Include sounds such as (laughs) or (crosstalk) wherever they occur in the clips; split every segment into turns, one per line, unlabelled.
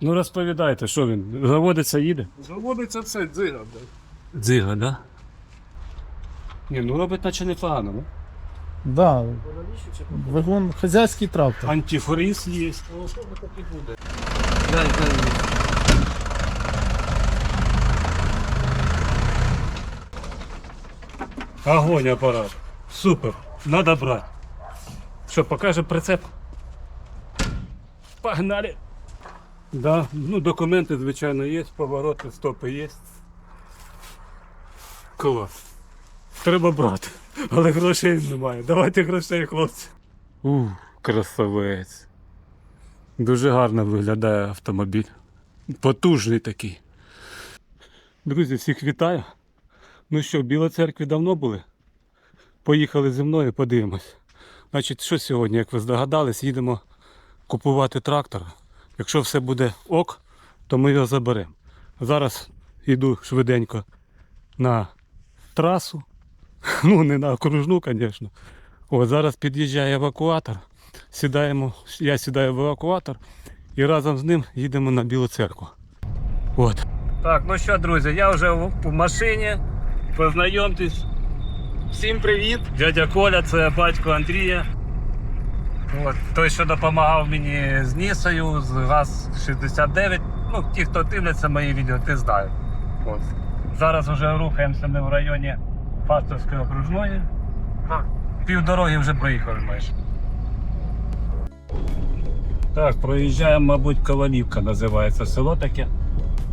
Ну розповідайте, що він? Заводиться, їде?
Заводиться це дзига, блядь.
Дзига, да? Ні, ну робить наче непогано, ну.
Да. Вагон хазяйський трактор.
Антифриз є. Огонь апарат. Супер. Надо брать. Що, покаже прицеп? Погнали. Да, ну документи, звичайно, є, повороти, стопи є. Клас. Треба брати. Але грошей немає. Давайте грошей, хлопці. Ух, красавець. Дуже гарно виглядає автомобіль. Потужний такий. Друзі, всіх вітаю. Ну що, в Білій церкві давно були? Поїхали зі мною, подивимось. Значить, що сьогодні, як ви здогадались, їдемо купувати трактор. Якщо все буде ок, то ми його заберемо. Зараз йду швиденько на трасу. (laughs) Ну, не на окружну, звісно. О, зараз під'їжджає евакуатор. Сідаємо, я сідаю в евакуатор і разом з ним їдемо на Білу церкву. От. Так, ну що, друзі, я вже в, в машині. Познайомтесь.
Всім привіт!
Дядя Коля, це батько Андрія. От, той, що допомагав мені з Нісою, з ГАЗ-69. Ну, ті, хто дивляться мої відео, ти знають. От. Зараз вже рухаємося ми в районі Фастовської окружної. Півдороги вже проїхали майже. Так, проїжджаємо, мабуть, Ковалівка називається село таке.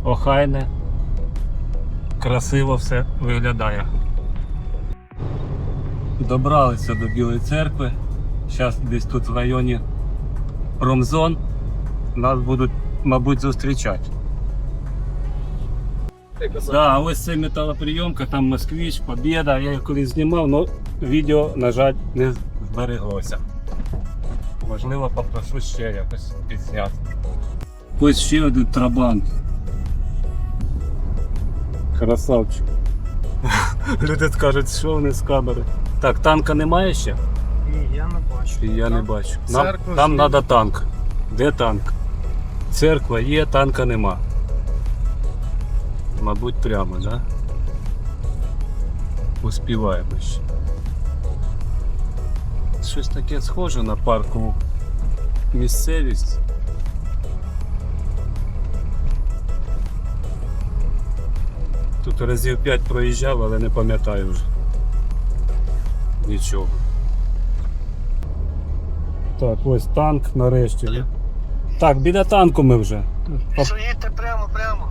Охайне. Красиво все виглядає. Добралися до Білої церкви. Зараз десь тут в районі Промзон. Нас будуть, мабуть, зустрічати. Да, ось це металоприйомка, там Москвич, Побєда. Я їх колись знімав, але відео, на жаль, не збереглося. Можливо, попрошу ще якось підзняти. Ось ще один трабант. Красавчик. (laughs) Люди скажуть, що вони з камери. Так, танка немає ще?
Ні, я не бачу.
І я не бачу. Нам,
Церква
нам треба танк. Де танк? Церква є, танка нема. Мабуть, прямо, так? Да? Успіваємо ще. Щось таке схоже на паркову місцевість. Тут разів 5 проїжджав, але не пам'ятаю вже. Нічого. Так, ось танк нарешті. Так, біля танку ми вже.
Що їдьте прямо, прямо.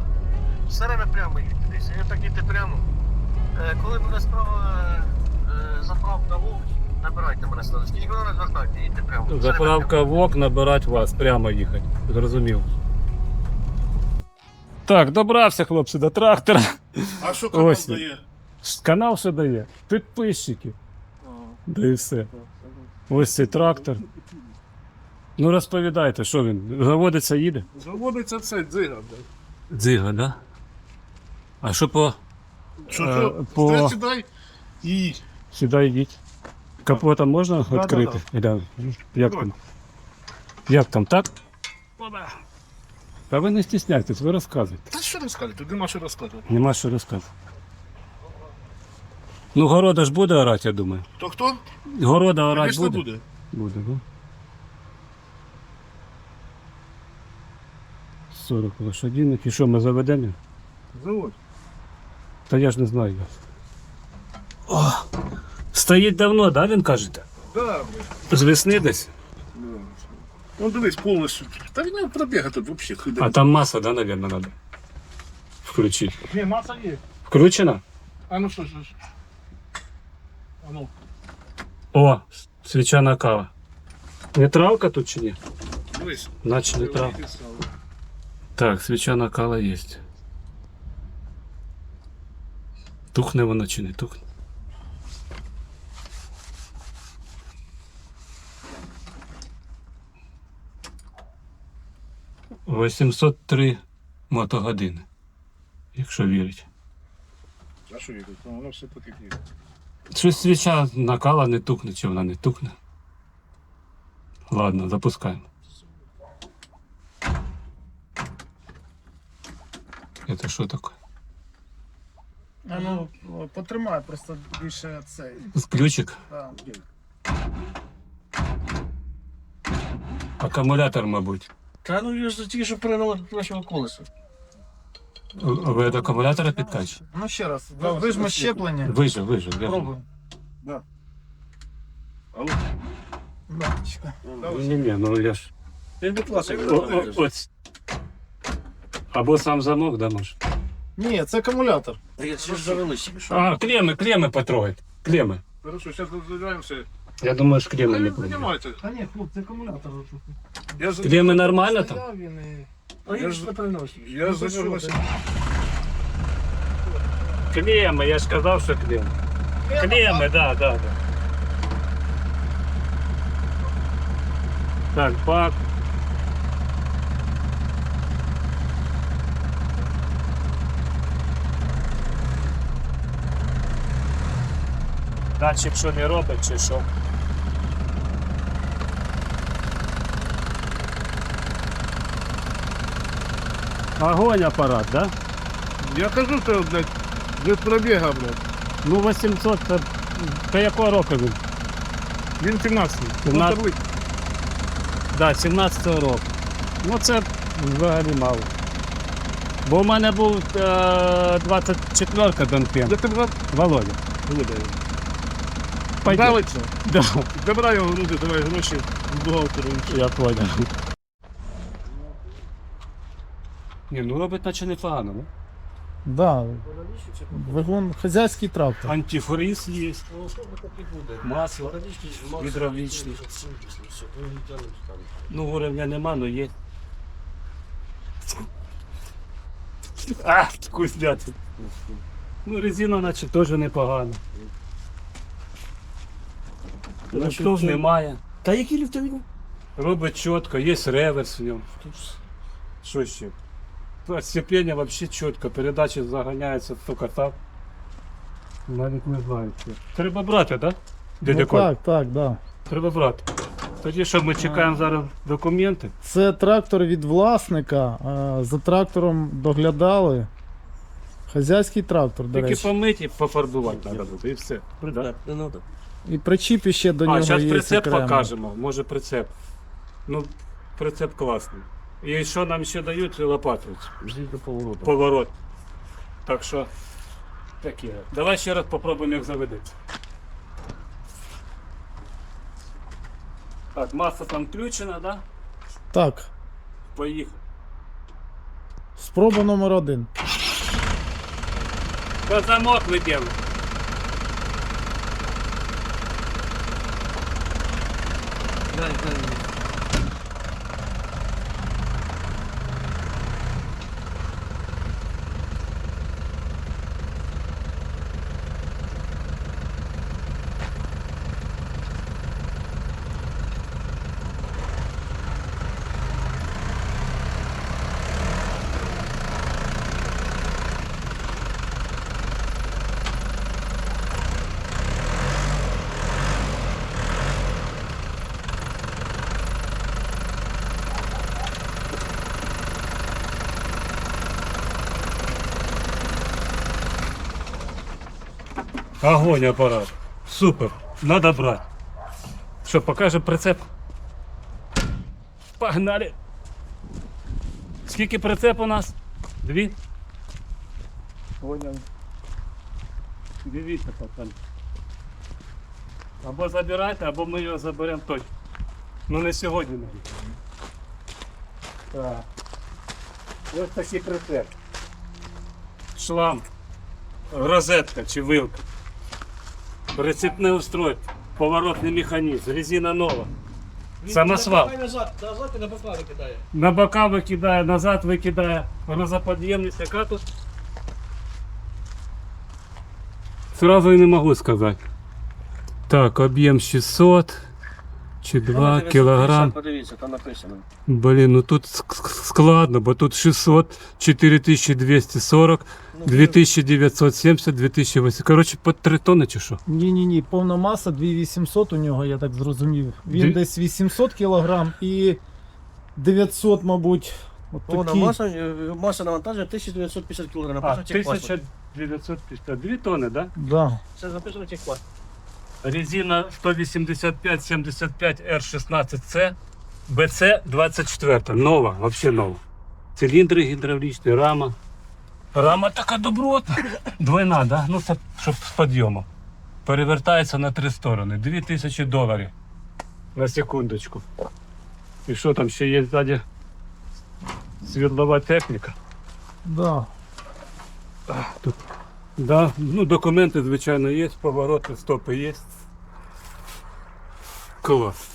Все время прямо їдьте. Десь, так їдьте прямо. Е, коли буде справа е, заправка вовк, набирайте мене сюди. Ніколи не звертайте, їдьте прямо.
Заправка ВОК набирати вас, прямо їхати. Зрозумів. Так, добрався, хлопці, до трактора.
А що канал
Ось.
дає?
Канал ще дає. Підписчики. Да і все. Ось цей трактор. Ну розповідайте, що він? Заводиться, їде?
Заводиться це дзига, блядь.
Дзига, да? А що по.
Що,
Е,
що?
по-
сідай і їдь.
Сюди йдіть. Капота можна відкрити? Глянь. Як там? Як там, так? Та ви не стісняйтесь, ви розказуєте.
Та що розказати? Нема що розказувати.
Нема що розказувати. Ну, города ж буде орати, я думаю.
То хто?
Города орати
Звісно,
буде?
буде.
Буде, ну. 40 лошадиних. І що, ми заведемо?
Заводь.
Та я ж не знаю. О, стоїть давно, да, він кажете?
Да, блядь.
З весни десь?
Ну дивись, повністю. Та він пробіга тут взагалі хуй.
А там маса, да, наверное, надо. Включить.
Ні, маса є.
Включена?
А ну що, що, що? А ну.
О, свічана кава. Нейтралка тут чи ні?
Дивись.
Наче нейтралка. Так, свічана кала є. Тухне вона чи не тухне? Вісімсот три мотогодини, якщо вірить.
А що їде? Ну, Воно все як.
Щось свіча накала не тухне, чи вона не тухне. Ладно, запускаємо. Это що таке?
А ну, потримай, просто більше цей.
Ключик.
Да.
Акумулятор, мабуть.
Та ну я ж тільки що перегнали до нашого колеса.
Ви від акумулятора підкачуєте?
Ну ще раз, вижми щеплення.
Виже, виже.
Пробуй.
Алло.
Да, чекай.
Ні, ні, ну я ж.
Він
О, о, ось. Або сам замок, да, може?
Ні, це акумулятор.
Я ще ж завелися.
А, клеми, клеми потрогать. Клеми.
Хорошо, сейчас разбираемся.
Я думаю, з
Да
клеми
не
не буде.
понимаете.
Та ні, хлопці, акумулятор.
Я за...
Клеми нормально там?
Стояв він і...
А я ж не переносив.
Я за него носил.
Клеми, я ж казав, що клеми. Клеми, да, да, да. Так, пак. Датчик що не робить, чи що? Огонь апарат, да?
Я кажу, що, блядь, без пробіга, блядь.
Ну 800 це. Та якого року він?
Він 17.
17. Да, 17-го року. Ну це взагалі мало. Бо у мене був е, 24-ка Донпен.
Я тебе
Володя. Пойдем.
Давиться.
Да,
Забирай його груди, давай гроші бухгалтеру.
я понял. Ні, ну робить наче непогано, ну.
Да, вигон, хазяйський трактор.
Антифриз є, масло гідравлічне. Ну, уровня нема, но є. (laughs) А, вкуснятина. Ну, резина, наче, теж непогана. Ліфтов немає.
Та які ліфтові?
Робить чітко, є реверс в ньому. Що ще? Сцеплення взагалі чітко, передачі заганяються тільки так. Навіть не знаю. що. Треба брати, так? Да?
Ну, так, так, да.
Треба брати. Тоді що ми чекаємо зараз документи.
Це трактор від власника. За трактором доглядали. Хазяйський трактор, до
Тільки
речі.
помити пофарбувати треба буде, і все. Да.
Не треба.
І причіп ще до
А,
нього
зараз
є.
прицеп
окремо.
покажемо. Може прицеп. Ну, прицеп класний. І що нам ще дають лопату.
Жди до повороту.
Поворот. Так що. Таке. Давай ще раз попробуємо, як заведеться. Так, маса там включена, да?
Так,
Поїхали.
спроба номер один.
Та замок виділи.
Good, good.
Огонь апарат. Супер. Надо брать. Що, покаже прицеп? Погнали. Скільки прицеп у нас? Дві? Понял. Дивіться, пацан. Або забирайте, або ми його заберемо точно. Ну не сьогодні навіть. Так. Ось такий прицеп. Шлам. Розетка чи вилка. Прицепне устройство. Поворотний механізм. Резина нова. Самосвал.
Назад, назад і на бока викидає.
На бока викидає, назад викидає. Грузоподъемність яка тут? Сразу і не можу сказати. Так, об'єм 600 чи 2 кілограм.
Подивіться, там написано.
Блін, ну тут ск- ск- складно, бо тут 600, 4240, 2970, 2800. Коротше, по 3 тонни чи що?
Ні, ні, ні, повна маса 2800 у нього, я так зрозумів. Він
Дві-
десь 800 кг і 900, мабуть, От
Вона
такі.
маса, е, маса навантаження 1950 кг.
А,
Написано техпаспорт.
1952 тонни, да?
Да.
Це записано техпаспорт.
Резина 185-75 R16C, BC24, нова, вообще нова. Циліндри гідравлічні, рама. Рама така добротна. Двойна, да? Ну це щоб з підйому. Перевертається на три сторони. 2000 доларів. На секундочку. І що там ще є ззаді? Світлова техніка.
Да.
Тут. Да, ну документи, звичайно, є, повороти, стопи є. Клас.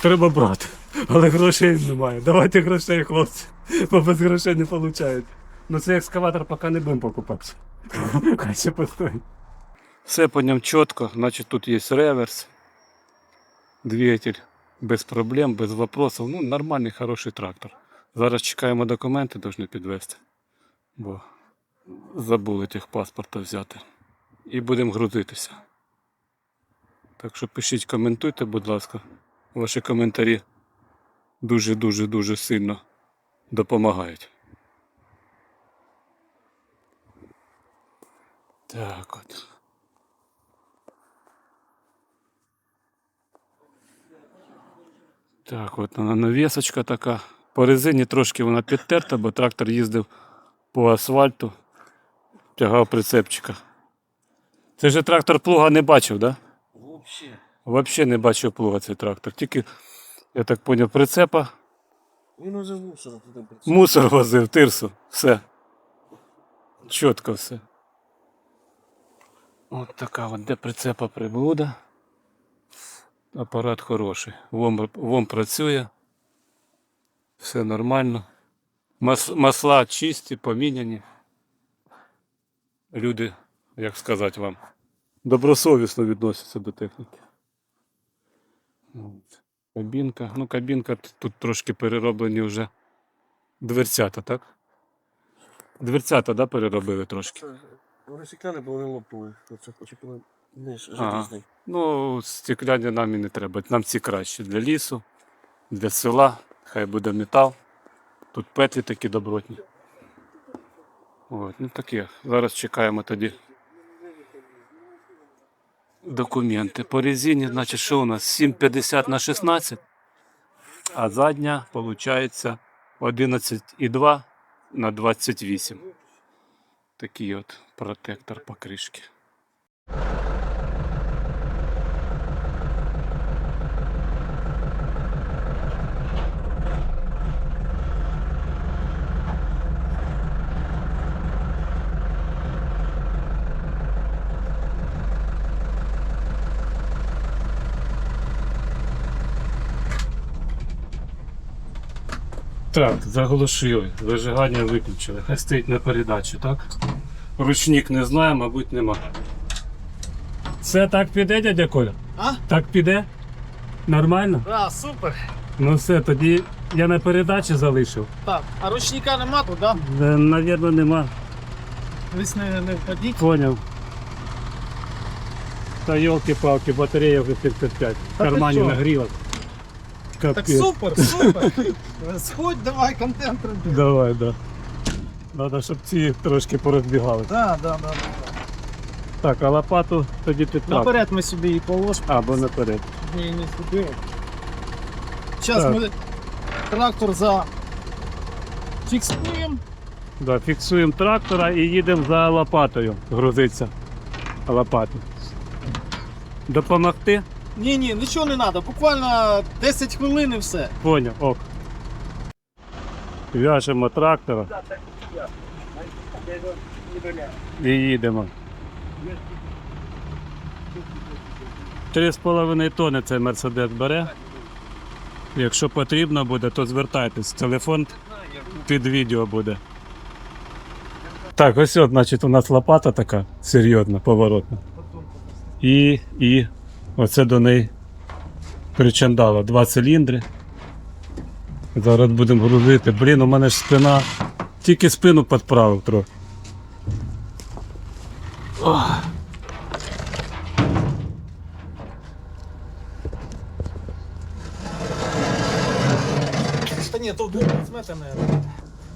Треба брати. Але грошей немає. Давайте грошей, хлопці. Бо без грошей не виходить. Ну цей екскаватор поки не будемо покупатися. (laughs) Хай ще постоїть. Все по ньому чітко, значить тут є реверс. Двигатель без проблем, без вопросів. Ну, нормальний, хороший трактор. Зараз чекаємо документи, повинні підвести. Бо забули техпаспорта взяти. І будемо грузитися. Так що пишіть, коментуйте, будь ласка. Ваші коментарі дуже-дуже дуже сильно допомагають. Так от. Так, от вона навісочка така. По резині трошки вона підтерта, бо трактор їздив по асфальту, тягав прицепчика. Це же трактор плуга не бачив, так? Да?
Вообще.
Взагалі не бачив плуга цей трактор. Тільки, я так зрозумів, прицепа,
Він уже мусором туди
мусор возив, тирсу, все. Чітко все. От така от, де прицепа приблуда. Апарат хороший. Вом, вом працює. Все нормально. Мас, масла чисті, поміняні. Люди, як сказати вам, добросовісно відносяться до техніки. Кабінка. Ну, кабінка тут трошки перероблені вже дверцята, так? Дверцята, да, переробили трошки.
Це Вони стекляні, бо вони лопнули. Коли желізний.
Ну, стекляні нам і не треба. Нам ці краще для лісу, для села, хай буде метал. Тут петлі такі добротні. От, ну таке. Зараз чекаємо тоді. Документи. По резині, значить, що у нас? 7,50 на 16, а задня, виходить, 11,2 на 28. Такий от протектор покришки. Так, заглушили. Зажигання виключили. Хай стоїть на передачі, так? Ручник не знаю, мабуть, нема. Це так піде, дядя Коля?
А?
Так піде? Нормально?
Да, супер.
Ну все, тоді я на передачі залишив.
Так, а ручника нема тут, да?
Е, Навірно, нема.
Десь не, не входіть.
Поняв. Та йолки-палки, батарея вже 35. В
ти
кармані
що?
Нагрілась.
Так супер, супер. Сходь, давай контент роби.
Давай, да. Надо, щоб ці трошки порозбігалися.
Да, да, да.
Так, а лопату тоді під трактор.
Наперед ми собі її положимо,
Або наперед.
її не згубили. Зараз
Так.
ми трактор зафіксуємо.
Да, фіксуємо трактора і їдемо за лопатою. Грузиться лопату. Допомогти?
Ні, ні, нічого не треба, буквально 10 хвилин і все.
Поняв, ок. В'яжемо трактора і їдемо. Три з половиною тони цей мерседес бере. Якщо потрібно буде, то звертайтесь. Телефон під відео буде. Так, ось от, значить, у нас лопата така серйозна, поворотна. І, і оце до неї причандало. Два циліндри. Зараз будемо грузити. Блін, у мене ж спина. Тільки спину підправив трохи. Ох.
Та ні, то візьмете, наверное.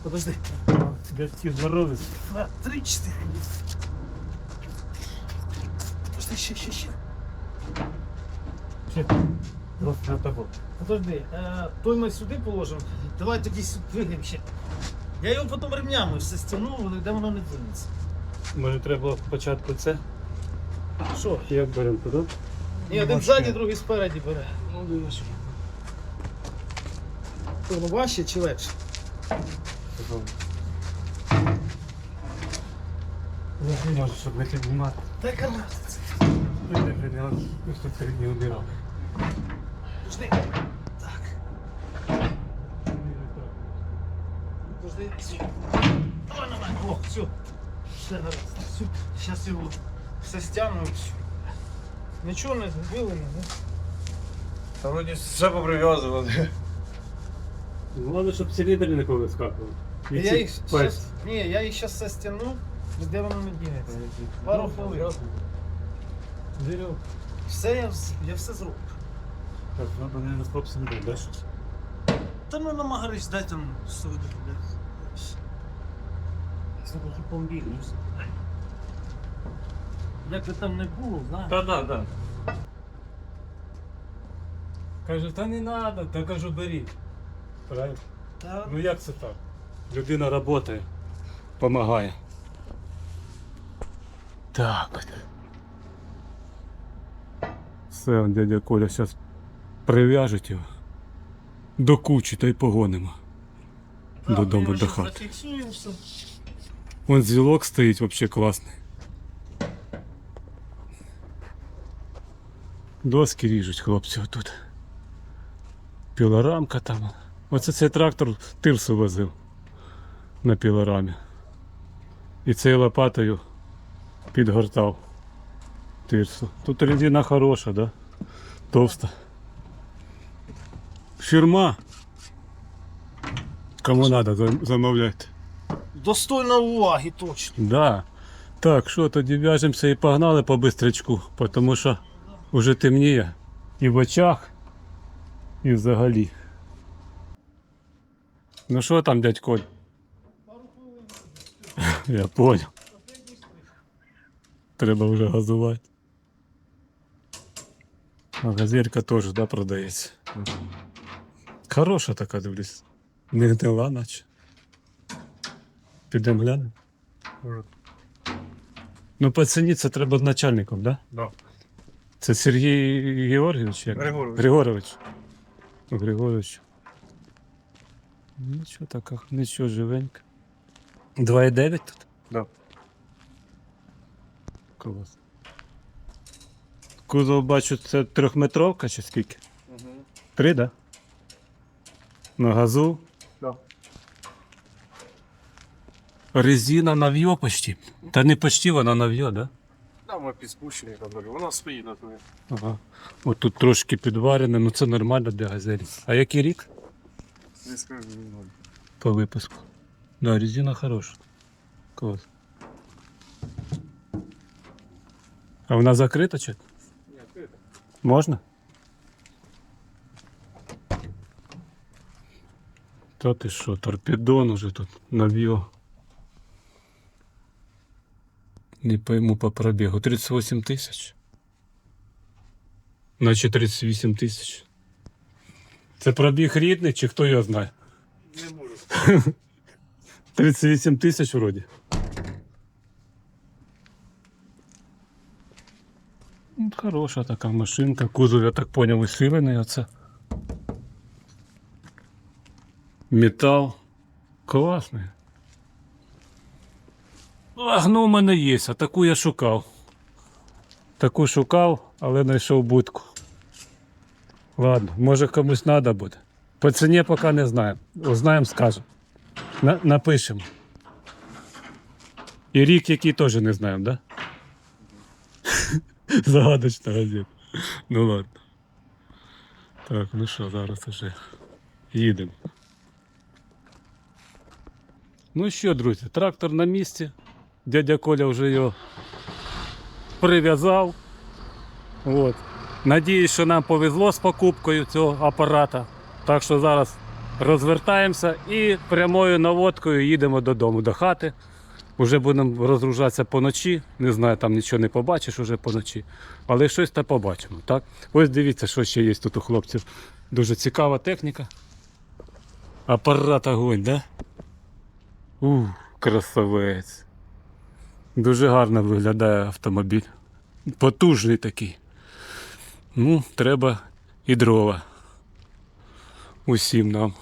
Подожди.
Тебе здорові.
Два, три, чотири. Подожди, ще, ще, ще.
Просто на.
Подожди, е, той ми сюди положимо. Давай тоді сюди ще. Я його потім ремнями все стягну, але де воно не двинеться.
Може треба було спочатку це?
Що?
Як беремо туди?
Ні, один ззаді, другий спереді бере.
Ну.
То воно важче чи легше?
Можу, щоб не піднімати.
Дай кармати
Я не просто середній убирав.
Подожди. Так. Подожди. Давай мене. О, все. Все. Все. Зараз його все стягну все. Нічого не зробили, не?
Та вроді все поприв'язували.
Головне, щоб циліндри не повискакували. І
Я
ці
їх
пальці.
щас, ні, я їх зараз все стягну, де воно не дінеться. Пару хвилин.
Вірю.
Все я, вс- я все зроблю.
Так, треба не розпопси не буде,
Та ну намагаєш дай там сюди. Як би там не було, знаєш.
Та да, да. Каже, та не треба, та кажу, беріть. Правильно?
Та,
Ну як це так? Людина працює, допомагає. Так. Все, дядя Коля зараз прив'яжуть його до кучі та й погонимо. Додому до хати. Вон зілок стоїть вообще класний. Доски ріжуть хлопці отут. Пілорамка там. Оце цей трактор тирсу возив на пілорамі. І цією лопатою підгортав тирсу. Тут резина хороша, да? Товста. Фірма. Кому треба, замовляйте.
Достойна уваги, точно.
Да. Так, що тоді в'яжемося і погнали по бистрячку, тому що вже темніє і в очах, і взагалі. Ну що там, дядь Коль? (laughs) Я понял. Треба вже газувати. А газелька теж, да, продається. Хороша така, дивлюсь. Не гнила, наче. Підемо глянемо. Ну, по ціні це треба начальником, да?
Да.
Це Сергій Георгійович? Як?
Григорович.
Григорович. Григорович. Нічого така, нічого живенько. 2,9 тут?
Да.
Клас. Кузов бачу, це трьохметровка чи скільки? Три, да? На газу.
Да.
Резина нав'є почти. Та не почти вона нав'є, да?
Там ми підспущені робили. Вона стоїть на твоє.
Ага. От тут трошки підварене, ну це нормально для газелі. А який рік
Не скажу, не
по випуску? Да, резина хороша. Клас. А вона закрита чи? Можна? Та ти що, торпедон уже тут нав'є. Не пойму по пробігу. 38 тисяч. Наче 38 тисяч. Це пробіг рідний, чи хто його знає?
Не можу. (laughs)
38 тисяч вроді. Хороша така машинка. Кузов, я так поняв, усилений оце. Метал. Класний. Ах, ну у мене є, а таку я шукав. Таку шукав, але знайшов будку. Ладно, може комусь треба буде. По ціні поки не знаємо. Узнаємо, скажемо. На, напишемо. І рік, який теж не знаємо, да? (laughs) Загадочна газета. Ну ладно. Так, ну що, зараз уже їдемо. Ну що, друзі, трактор на місці. Дядя Коля вже його прив'язав. От. Надіюсь, що нам повезло з покупкою цього апарата. Так що зараз розвертаємося і прямою наводкою їдемо додому, до хати. Уже будемо розгружатися поночі. Не знаю, там нічого не побачиш уже поночі. Але щось та побачимо. Так? Ось дивіться, що ще є тут у хлопців. Дуже цікава техніка. Апарат огонь, да? Ух, красавець. Дуже гарно виглядає автомобіль. Потужний такий. Ну, треба і дрова. Усім нам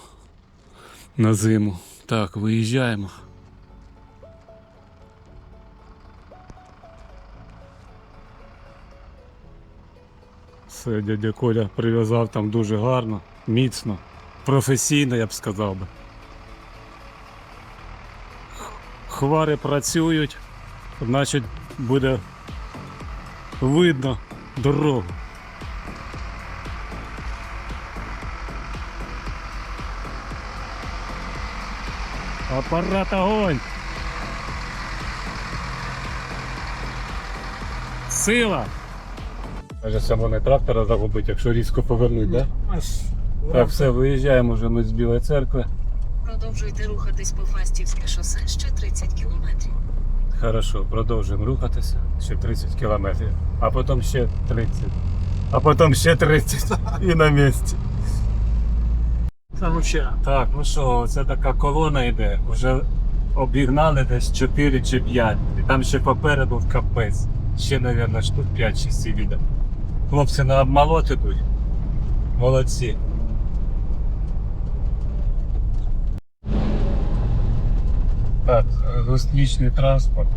на зиму. Так, виїжджаємо. Дядя Коля прив'язав там дуже гарно, міцно, професійно, я б сказав би. Хвари працюють, значить буде видно дорогу. Апарат огонь! Сила! Може самого трактора загубить, якщо різко повернуть, так? Да? Так, все, виїжджаємо вже ми з Білої церкви.
Продовжуйте рухатись по Фастівське шосе ще 30 кілометрів.
Хорошо, продовжуємо рухатися. Ще 30 кілометрів. А потім ще 30. А потім ще 30. (laughs) І на місці. Так, ну що, це така колона йде. Вже обігнали десь 4 чи 5. І там ще попереду в капець. Ще, мабуть, штук 5-6 їде. Хлопці на обмолот ідуть. Молодці. Так, гусеничний транспорт.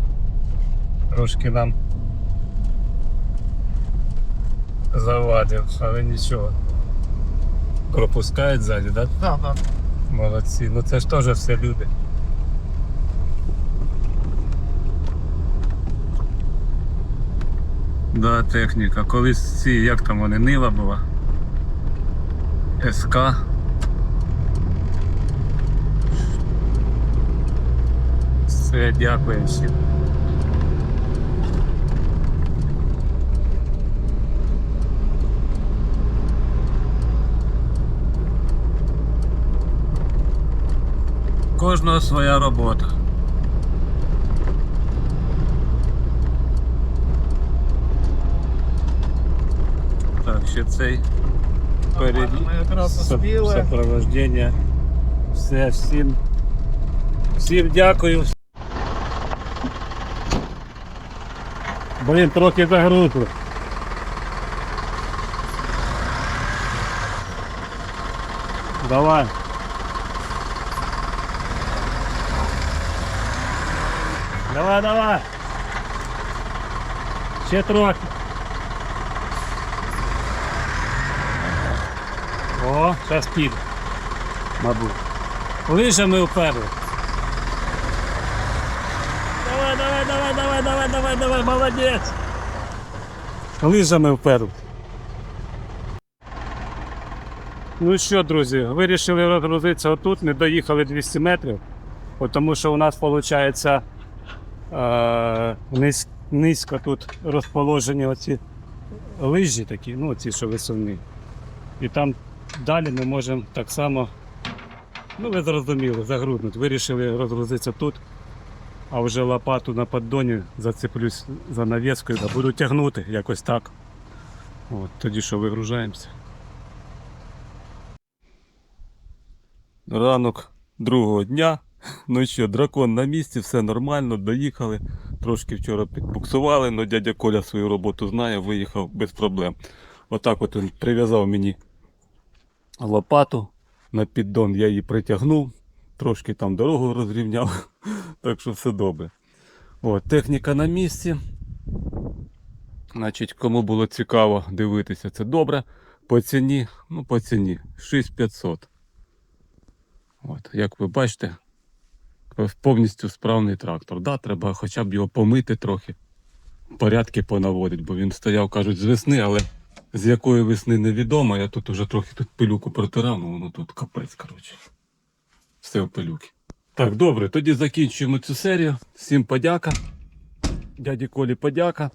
Трошки нам завадив, але нічого. Пропускають ззаді, так?
Да, да.
Молодці, ну це ж теж все люди. Да, техніка. Колись ці, як там вони, Нива була. СК. Все, дякую всім. Кожного своя робота. Ще цей перед сопровождення. Все, всім. Всім дякую. Блін, трохи загрузли. Давай. Давай, давай. Ще трохи. О, зараз піде. Мабуть. Лижами вперли. Давай, давай, давай, давай, давай, давай, давай, молодець. Лижами вперли. Ну що, друзі, вирішили розгрузитися отут, не доїхали 200 метрів, тому що у нас виходить е, низ, низько тут розположені оці лижі такі, ну ці, що висувні. І там далі ми можемо так само, ну ви зрозуміли, загруднути. Вирішили розгрузитися тут, а вже лопату на поддоні зацеплюсь за навіскою та буду тягнути якось так. От, тоді що вигружаємося. Ранок другого дня. Ну що, дракон на місці, все нормально, доїхали. Трошки вчора підбуксували, але дядя Коля свою роботу знає, виїхав без проблем. Отак от він прив'язав мені лопату на піддон, я її притягнув, трошки там дорогу розрівняв, (laughs) так що все добре. От, техніка на місці. Значить, кому було цікаво дивитися, це добре. По ціні, ну по ціні 6500. От, як ви бачите, повністю справний трактор. Да, треба хоча б його помити трохи, порядки понаводити, бо він стояв, кажуть, з весни, але з якої весни невідомо. Я тут уже трохи тут пилюку протирав, ну воно тут капець, коротше. Все в пилюки. Так, добре, тоді закінчуємо цю серію. Всім подяка. Дяді Колі подяка.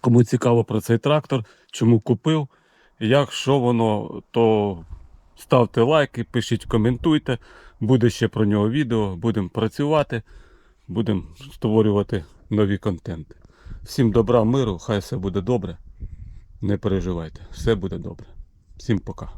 Кому цікаво про цей трактор, чому купив, як що воно, то ставте лайки, пишіть, коментуйте. Буде ще про нього відео, будемо працювати, будемо створювати нові контенти. Всім добра, миру, хай все буде добре. Не переживайте, все буде добре. Всім пока.